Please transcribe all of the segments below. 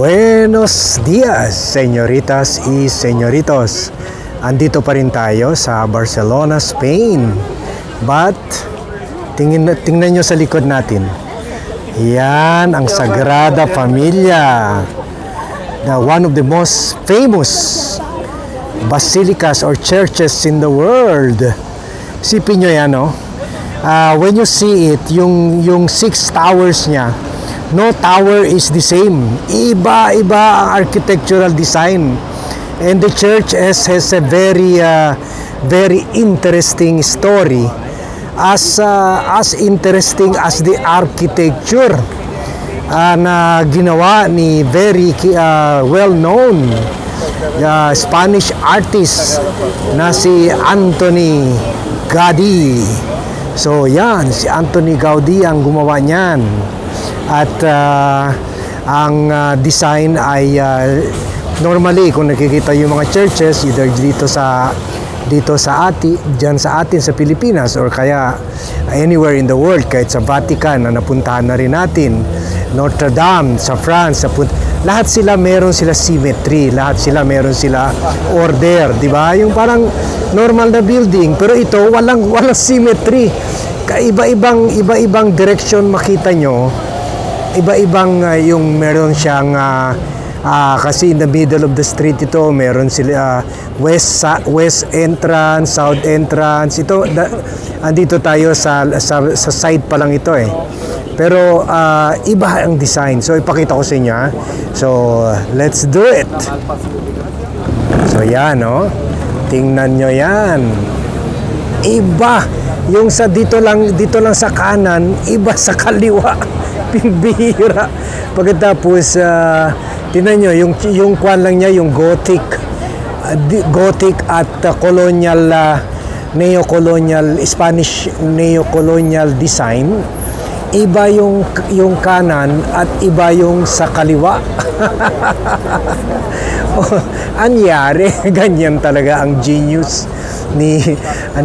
Buenos dias, señoritas y señoritos. Andito pa rin tayo sa Barcelona, Spain. But, tingin, tingnan nyo sa likod natin. Yan ang Sagrada Familia. The, one of the most famous basilicas or churches in the world. Sipin nyo yan, no? Ah, when you see it, yung, yung six towers niya, no tower is the same. Iba-iba ang architectural design. And the church has, has a very, uh, very interesting story. As, uh, as interesting as the architecture uh, na ginawa ni very uh, well-known uh, Spanish artist na si Anthony Gaudi. So yan, si Anthony Gaudi ang gumawa niyan. At uh, ang uh, design ay uh, normally kung nakikita yung mga churches either dito sa dito sa ati, diyan sa atin sa Pilipinas or kaya anywhere in the world kahit sa Vatican na napuntahan na rin natin Notre Dame sa France sa pun- lahat sila meron sila symmetry lahat sila meron sila order di ba? Yung parang normal na building pero ito walang walang symmetry. Kaiba-ibang iba-ibang direction makita nyo iba-ibang uh, yung meron siyang uh, uh, kasi in the middle of the street ito meron sila uh, west sa, west entrance south entrance. Ito da, andito tayo sa, sa sa side pa lang ito eh. Pero uh, iba ang design. So ipakita ko sa inyo so let's do it. So yan no tingnan nyo yan. Iba. Yung sa dito lang dito lang sa kanan iba sa kaliwa pimbihira pagkatapos uh, tingnan nyo yung yung kwan lang niya yung gothic. Uh, gothic at uh, colonial uh, neo-colonial Spanish neo-colonial design. Iba yung yung kanan at iba yung sa kaliwa. Oh, anyari. Ganyan talaga ang genius ni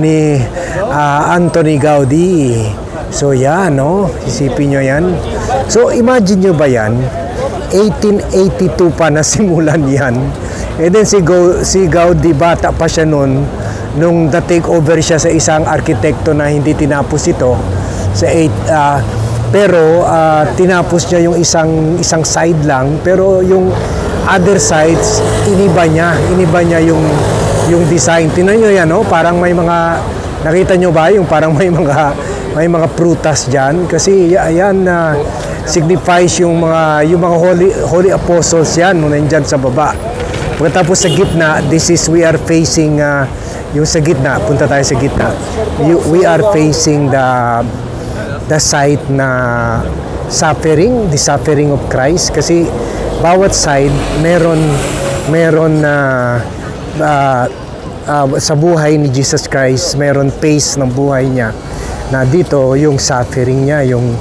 ni ah, Anthony Gaudi so yan no isipin nyo yan so imagine nyo ba yan? 1882 pa na simulan yan. And then si, Go, si Gaudi bata pa siya noon nung na-take over siya sa isang arkitekto na hindi tinapos ito sa 8 ah, pero ah, tinapos niya yung isang isang side lang pero yung other sides iniba niya iniba niya yung yung design. Tinan niyo yan no parang may mga nakita niyo ba yung parang may mga may mga prutas diyan kasi ya- yan na signifies yung mga yung mga holy holy apostles yan nung nandiyan sa baba. Pagkatapos sa gitna this is we are facing ah, yung sa gitna punta tayo sa gitna. You- we are facing the the site na suffering, the suffering of Christ. Kasi bawat side meron meron na ah, ah, sa buhay ni Jesus Christ, meron pace ng buhay niya na dito yung suffering niya, yung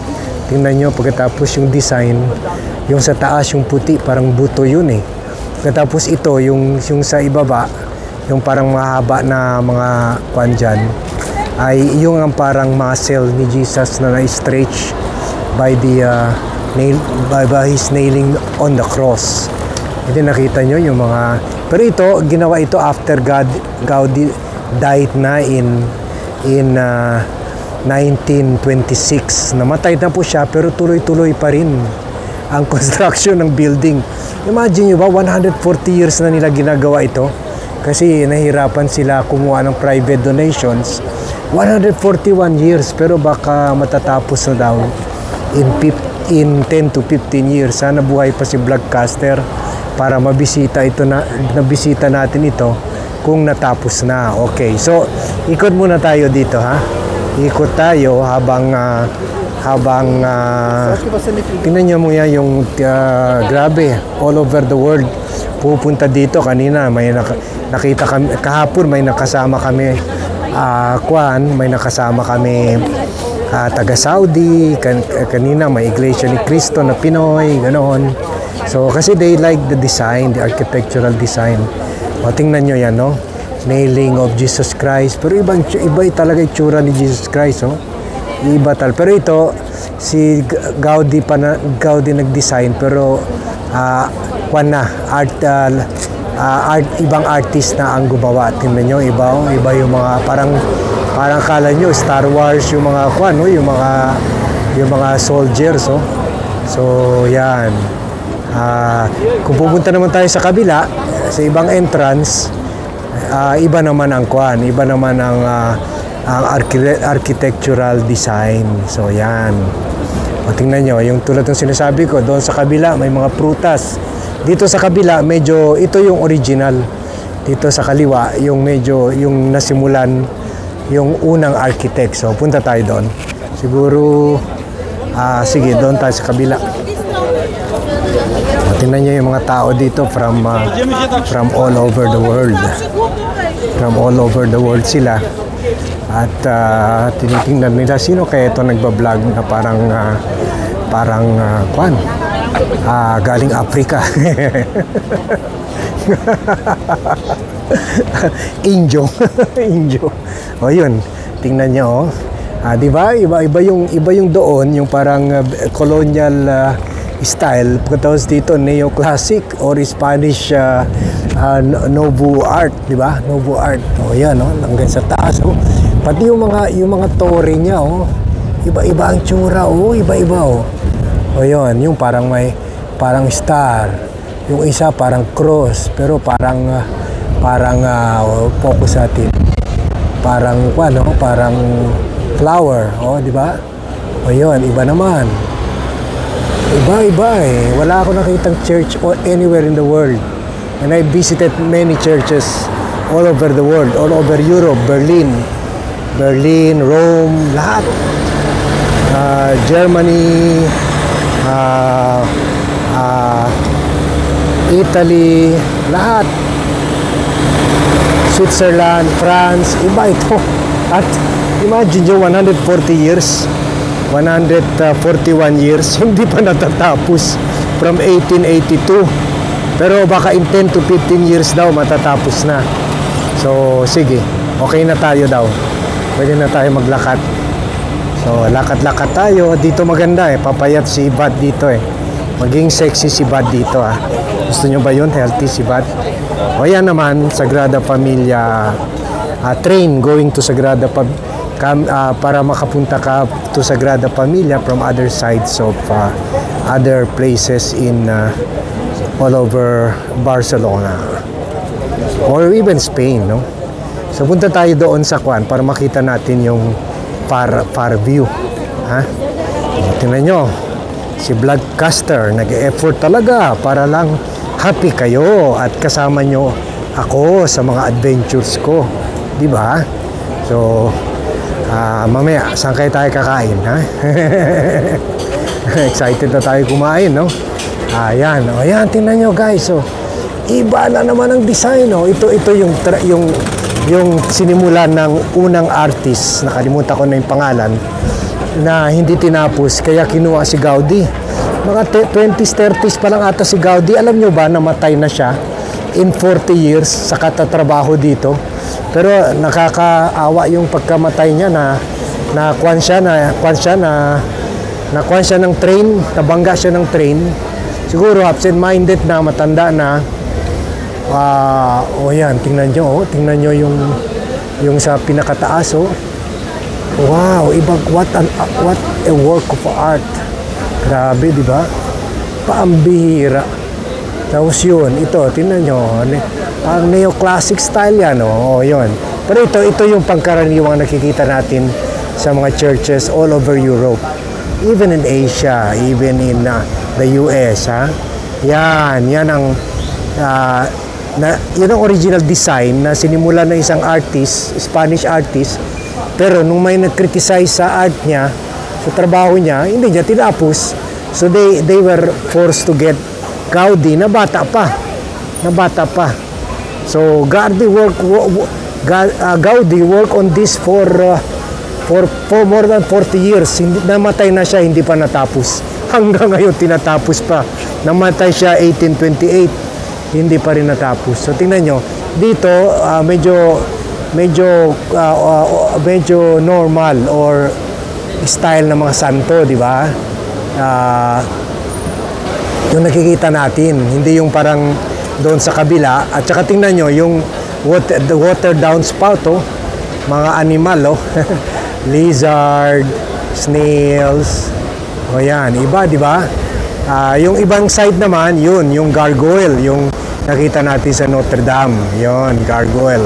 tingnan nyo pagkatapos yung design, yung sa taas yung puti, parang buto yun eh. Pagkatapos ito, yung, yung sa ibaba, yung parang mahaba na mga kwan dyan, ay yung ang parang muscle ni Jesus na na-stretch by the uh, nail by, by his nailing on the cross. Hindi nakita nyo yung mga pero ito ginawa ito after God Gaudi died na in in uh, 1926. Namatay na po siya pero tuloy-tuloy pa rin ang construction ng building. Imagine nyo ba 140 years na nila ginagawa ito kasi nahirapan sila kumuha ng private donations 141 years pero baka matatapos na daw in, in 10 to 15 years. Sana buhay pa si Vlogcaster para mabisita ito na nabisita natin ito kung natapos na. Okay. So, ikot muna tayo dito ha. Ikot tayo habang ah, habang ah, tingnan niyo yan yung ah, grabe all over the world. Pupunta dito kanina may naka- nakita kami kahapon may nakasama kami ah kwan may nakasama kami ah, taga Saudi kan, kanina may iglesia ni Cristo na Pinoy ganoon. So kasi they like the design the architectural design. O tingnan nyo yan no nailing of Jesus Christ. Pero ibang iba talaga itsura ni Jesus Christ oh. Iba tal pero ito si Gaudi pa na Gaudi nag-design pero ah, kwan na art ah, ah, art ibang artist na ang gumawa. Tingnan nyo iba oh, iba yung mga parang parang kala nyo Star Wars yung mga kwan no yung mga yung mga soldiers oh. So yan. Ah, kung pupunta naman tayo sa kabila sa ibang entrance ah, iba naman ang kwan iba naman ang ah, ang archi- architectural design so yan o tingnan nyo, yung tulad ng sinasabi ko, doon sa kabila may mga prutas. Dito sa kabila, medyo, ito yung original. Dito sa kaliwa, yung medyo, yung nasimulan, yung unang architect. So, punta tayo doon. Siguro, ah sige, doon tayo sa kabila. O, tingnan nyo yung mga tao dito from, ah, from all over the world. From all over the world sila. At ah, tinitingnan nila sino kaya ito nagbablog na parang ah, parang ah, kwan ah, galing Africa. Injo. Injo. O yun, tingnan niyo oh. Ah, 'di ba? Iba iba yung iba yung doon, yung parang ah, colonial ah, style. Pagkatapos dito neoclassic or Spanish ah, ah, Novo art, 'di ba? Novo art. O yan, oh, hanggang sa taas oh. Pati yung mga yung mga tore niya oh. Iba-iba ang tsura oh, iba-iba oh. O yun, yung parang may parang star. Yung isa parang cross, pero parang ah, parang ah, oh, focus natin. Parang ano, parang flower, oh, di ba? O yun, iba naman. Iba-iba eh. Wala ako nakitang church or anywhere in the world. And I visited many churches all over the world, all over Europe, Berlin, Berlin, Rome, lahat. Ah, Germany, ah, ah, Italy, lahat. Switzerland, France, iba ito. At imagine nyo, 140 years, 141 years, hindi pa natatapos from 1882. Pero baka in 10 to 15 years daw matatapos na. So, sige, okay na tayo daw. Pwede na tayo maglakad. So, lakad-lakad tayo. Dito maganda eh. Papayat si Bad dito eh. Maging sexy si Bad dito ah. Gusto nyo ba yun? Healthy si Bad? O yan naman, Sagrada Familia ah, train going to Sagrada Pam kam, ah, para makapunta ka to Sagrada Familia from other sides of ah, other places in ah, all over Barcelona or even Spain, no? So punta tayo doon sa Kwan para makita natin yung far, far view. Ha? Tingnan nyo, si Vlogcaster nag-effort talaga para lang happy kayo at kasama nyo ako sa mga adventures ko. Di ba? So, ah, mamaya, saan kayo tayo kakain, ha? Excited na tayo kumain, no? Ayan, o yan, tingnan nyo guys, so, iba na naman ang design, no? Ito, ito yung, yung, yung sinimulan ng unang artist, nakalimutan ko na yung pangalan, na hindi tinapos, kaya kinuha si Gaudi. Mga te- 20s, 30s pa lang ata si Gaudi. Alam nyo ba, namatay na siya in 40 years sa katatrabaho dito. Pero nakakaawa yung pagkamatay niya na na kwan siya na kwan siya na nakuha siya ng train, nabangga siya ng train. Siguro absent-minded na, matanda na. Ah, oh yan, tingnan nyo, oh. tingnan nyo yung yung sa pinakataas, oh. Wow, ibang what an what a work of art. Grabe, di ba? Paambihira. Tapos yun, ito, tingnan nyo, parang neoclassic style yan, oh, oh yun. Pero ito, ito yung pangkaraniwang nakikita natin sa mga churches all over Europe. Even in Asia, even in uh, the US, ha? Yan, yan ang ah, na, yun ang original design na sinimula ng isang artist, Spanish artist. Pero nung may nag-criticize sa art niya, sa trabaho niya, hindi niya tinapos. So they they were forced to get Gaudi na bata pa. Na bata pa. So Gaudi work uh, Gaudi work on this for uh, for for more than 40 years. Hindi namatay na siya, hindi pa natapos. Hanggang ngayon tinatapos pa. Namatay siya 1828 hindi pa rin natapos. So tingnan nyo, dito ah, medyo medyo ah, ah, medyo normal or style ng mga santo, di ba? Ah, yung nakikita natin, hindi yung parang doon sa kabila. At saka tingnan nyo, yung water, the water down spout, oh, mga animal, oh. lizard, snails, o yan, iba, di ba? Ah, yung ibang side naman, yun, yung gargoyle, yung nakita natin sa Notre Dame, yun, gargoyle.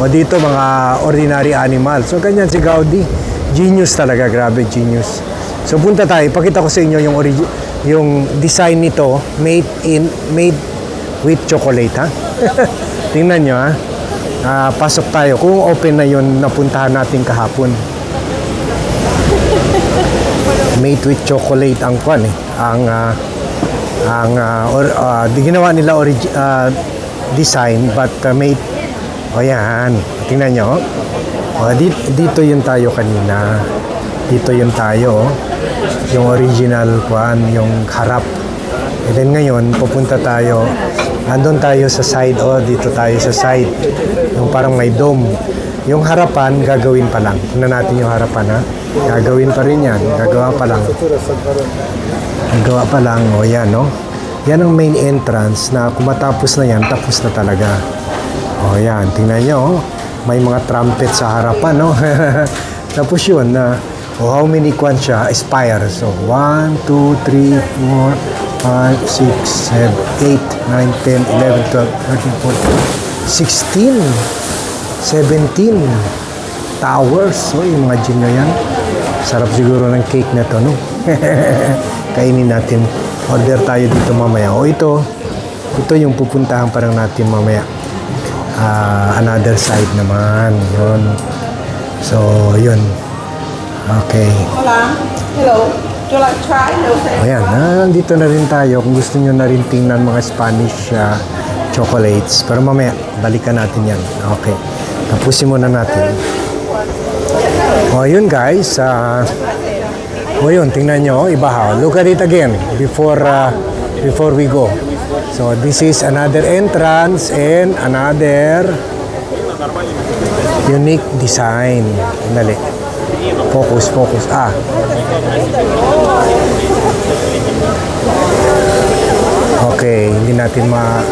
O dito, mga ordinary animal. So, ganyan si Gaudi. Genius talaga, grabe, genius. So, punta tayo. Pakita ko sa inyo yung origi- yung design nito made in made with chocolate, ha? Tingnan nyo, ha? Ah, pasok tayo. Kung open na yun, napuntahan natin kahapon made with chocolate ang kwan eh. Ang ah, ang ah, or, di ginawa nila origi- ah, design but ah, made o yan, tingnan nyo. O, dito, dito yun tayo kanina. Dito yun tayo. oh. Yung original kwan, yung harap. And then ngayon, pupunta tayo. Andun tayo sa side. O, dito tayo sa side. Yung parang may dome. Yung harapan, gagawin pa lang. Tingnan natin yung harapan, ha? Gagawin pa rin yan. Gagawa pa lang. Gagawa pa lang. O, yan, no? Yan ang main entrance na kung matapos na yan, tapos na talaga. O, yan. Tingnan nyo, oh. May mga trumpet sa harapan, no? tapos yun, na o how many kwan siya? Aspire. So, 1, 2, 3, 4, 5, 6, 7, 8, 9, 10, 11, 12, 13, 14, 16, 17 towers. So, yung mga gym na yan. Sarap siguro ng cake na to, no? Kainin natin. Order tayo dito mamaya. O ito, ito yung pupuntahan parang natin mamaya. Ah, another side naman. Yun. So, yun. Okay. Hola. Hello. Would you like to try? No, thank Ayan, nandito na rin tayo. Kung gusto nyo na rin tingnan mga Spanish ah, chocolates. Pero mamaya, balikan natin yan. Okay. Tapusin muna natin. O, yun guys. ah o, yun. Tingnan nyo. Iba ha. Look at it again before, ah, before we go. So, this is another entrance and another unique design. Dali. Focus, focus. Ah, Okay, hindi natin ma...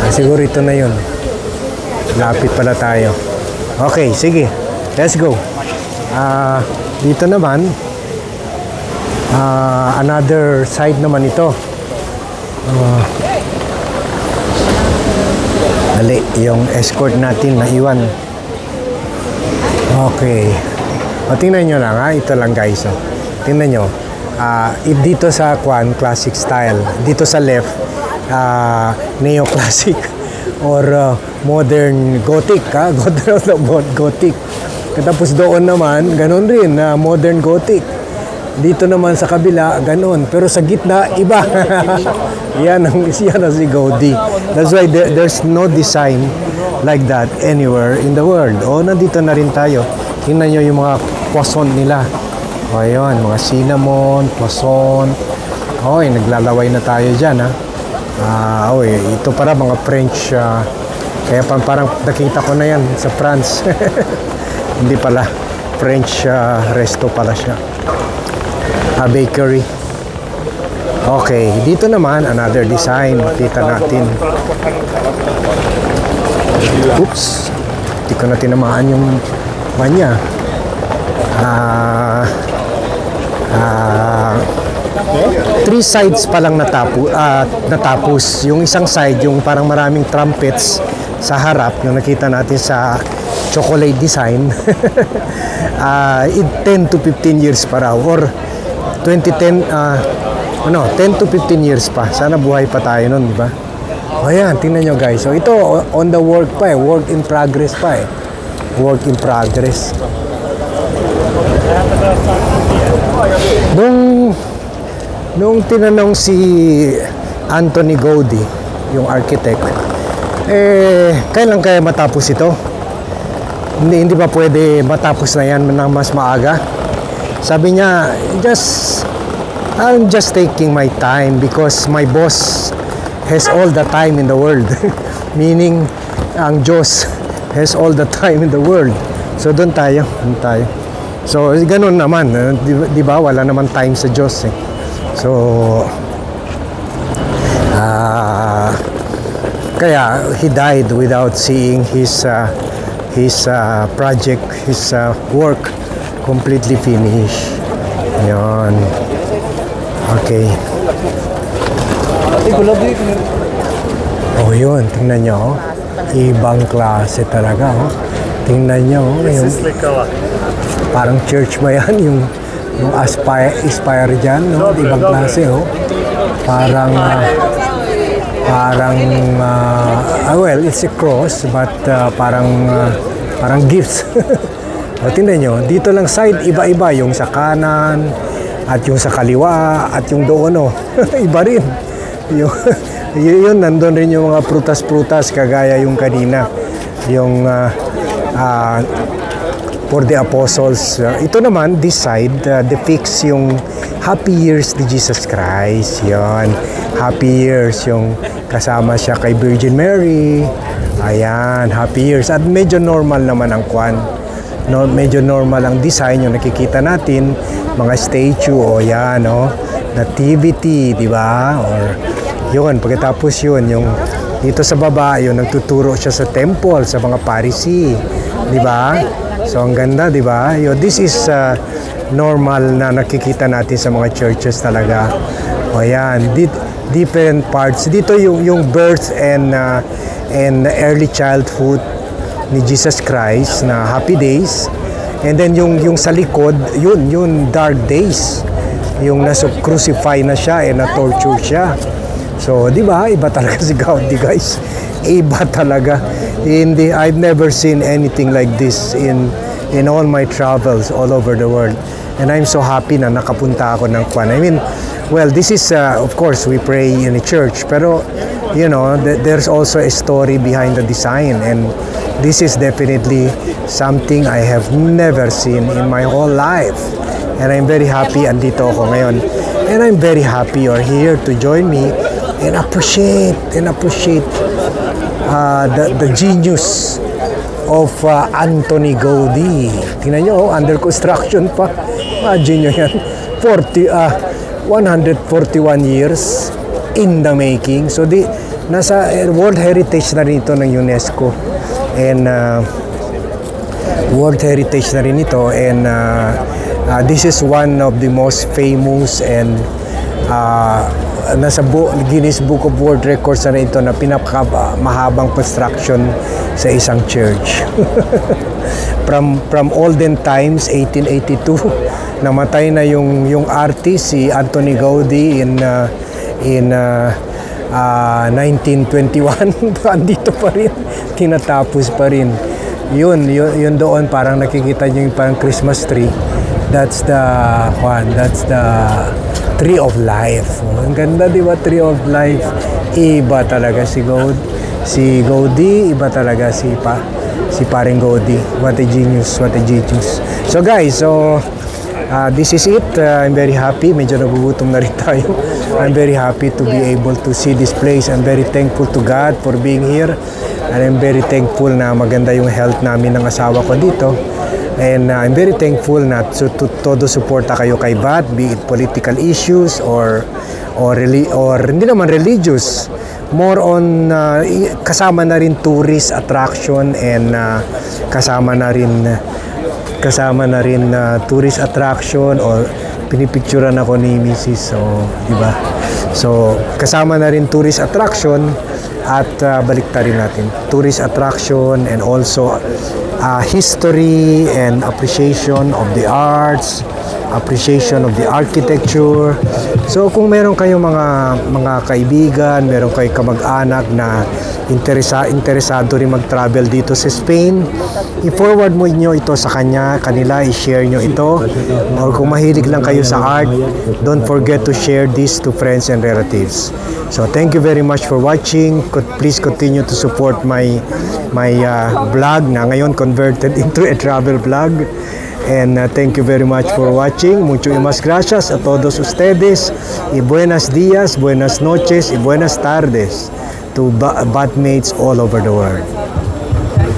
Ah, siguro ito na yun. Lapit pala tayo. Okay, sige. Let's go. Ah, dito naman, ah, another side naman ito. Ah, dali, yung escort natin na iwan. Okay. O, tingnan nyo lang ha. Ito lang guys. Oh. Tingnan nyo. I- dito sa Kwan, classic style. Dito sa left, ah, neo-classic or ah, modern gothic. Ha? Gothic. Tapos doon naman, ganun rin, na modern gothic. Dito naman sa kabila, ganun. Pero sa gitna, iba. yan ang yan ang si Gaudi. That's why there- there's no design like that anywhere in the world. O, nandito na rin tayo. Tingnan nyo yung mga poison nila. O, ayun, mga cinnamon, poison. Oy, naglalaway na tayo dyan, ha. Ah, oy, ito para mga French. ah, kaya pa, parang nakita ko na yan sa France. Hindi pala. French ah, resto pala siya. A bakery. Okay, dito naman another design. Kita natin. Oops. Hindi ko na tinamaan yung manya. Ah, ah, three sides pa lang natapo, ah, natapos. Yung isang side, yung parang maraming trumpets sa harap, yung nakita natin sa chocolate design, it 10 to 15 years pa raw. Or 2010, ah, ano, 10 to 15 years pa. Sana buhay pa tayo nun, di ba? O yan, tingnan nyo guys. So ito, on the work pa eh. Work in progress pa eh. Work in progress. Nung nung tinanong si Anthony Gaudi, yung architect, eh, kailan kaya matapos ito? Hindi, hindi ba pwede matapos na yan ng mas maaga? Sabi niya, just, I'm just taking my time because my boss has all the time in the world. Meaning, ang Diyos has all the time in the world. So, doon tayo. Doon tayo. So, ganun naman. eh, Di, di ba? Wala naman time sa Diyos eh. So, Ah, kaya he died without seeing his uh, his uh, project, his uh, work completely finished. Yon. Okay. Oh, yun. Tingnan nyo. oh. Ibang klase talaga. Oh. Tingnan nyo. Oh. Yung, parang church ba yan? Yung, yung aspire, aspire dyan. No? Ibang klase. Oh. Parang... ah, parang ah, ah, well it's a cross but ah, parang ah, parang gifts o tingnan nyo dito lang side iba-iba yung sa kanan at yung sa kaliwa at yung doon oh. iba rin yung, yun, nandun rin yung mga prutas-prutas kagaya yung kanina yung ah, ah, for the apostles. Uh, ito naman, this side, uh, depicts yung happy years ni Jesus Christ. Yon. Happy years, yung kasama siya kay Virgin Mary. Ayan, happy years. At medyo normal naman ang kwan. No, medyo normal ang design yung nakikita natin. Mga statue, o yan, no? Nativity, di ba? Or yun, pagkatapos yun, yung dito sa baba, yun, nagtuturo siya sa temple, sa mga Pharisee. Di ba? So, ang ganda, di ba? Yo, this is uh, normal na nakikita natin sa mga churches talaga. O yan, di- different parts. Dito yung, yung birth and, uh, and early childhood ni Jesus Christ na happy days. And then yung, yung sa likod, yun, yung dark days. Yung nasa crucify na siya and na-torture siya. So, di ba? Iba talaga si Gaudi, guys. Iba talaga. Hindi, I've never seen anything like this in in all my travels all over the world. And I'm so happy na nakapunta ako ng Kwan. I mean, well, this is, uh, of course, we pray in a church. Pero, you know, th- there's also a story behind the design. And this is definitely something I have never seen in my whole life. And I'm very happy andito ako ngayon. And I'm very happy you're here to join me and appreciate and appreciate uh, the, the genius of uh, Anthony Gaudi. Tingnan nyo, oh, under construction pa. Imagine nyo yan. 40, uh, 141 years in the making. So, di, nasa eh, World Heritage na rin ito ng UNESCO. And uh, World Heritage na rin ito and uh, uh, this is one of the most famous and uh, nasa Bu- Guinness Book of World Records na ito na pinaka mahabang construction sa isang church. from from olden times 1882 namatay na yung yung artist si Anthony Gaudi in uh, in uh, ah, 1921 andito pa rin tinatapos pa rin yun, yun, yun doon parang nakikita nyo yung parang Christmas tree. That's the, Juan, that's the tree of life. Ang ganda, di ba? Tree of life. Iba talaga si God. Si Gaudi, iba talaga si pa si paring Gaudi. What a genius, what a genius. So guys, so uh, this is it. Uh, I'm very happy. Medyo nagugutom na rin tayo. I'm very happy to be able to see this place. I'm very thankful to God for being here. And I'm very thankful na maganda yung health namin ng asawa ko dito. And uh, I'm very thankful na to, to, todo suporta kayo kay VAT, be it political issues or or reli- or hindi naman religious. More on uh, kasama na rin tourist attraction and uh, kasama na rin kasama na rin na tourist attraction or pinipicturean ako ni Mrs. So, di ba? So, kasama na rin tourist attraction at uh, baliktarin natin. Tourist attraction and also uh, history and appreciation of the arts, appreciation of the architecture. So, kung meron kayong mga mga kaibigan, meron kayong kamag-anak na interesa, interesado rin mag-travel dito sa Spain, i-forward mo nyo ito sa kanya, kanila, i-share nyo ito. Or kung mahilig lang kayo sa art, don't forget to share this to friends and relatives. So thank you very much for watching. Could please continue to support my my uh, vlog na ngayon converted into a travel vlog. And uh, thank you very much for watching. Mucho y más gracias a todos ustedes. Y buenas días, buenas noches y buenas tardes to ba- batmates all over the world.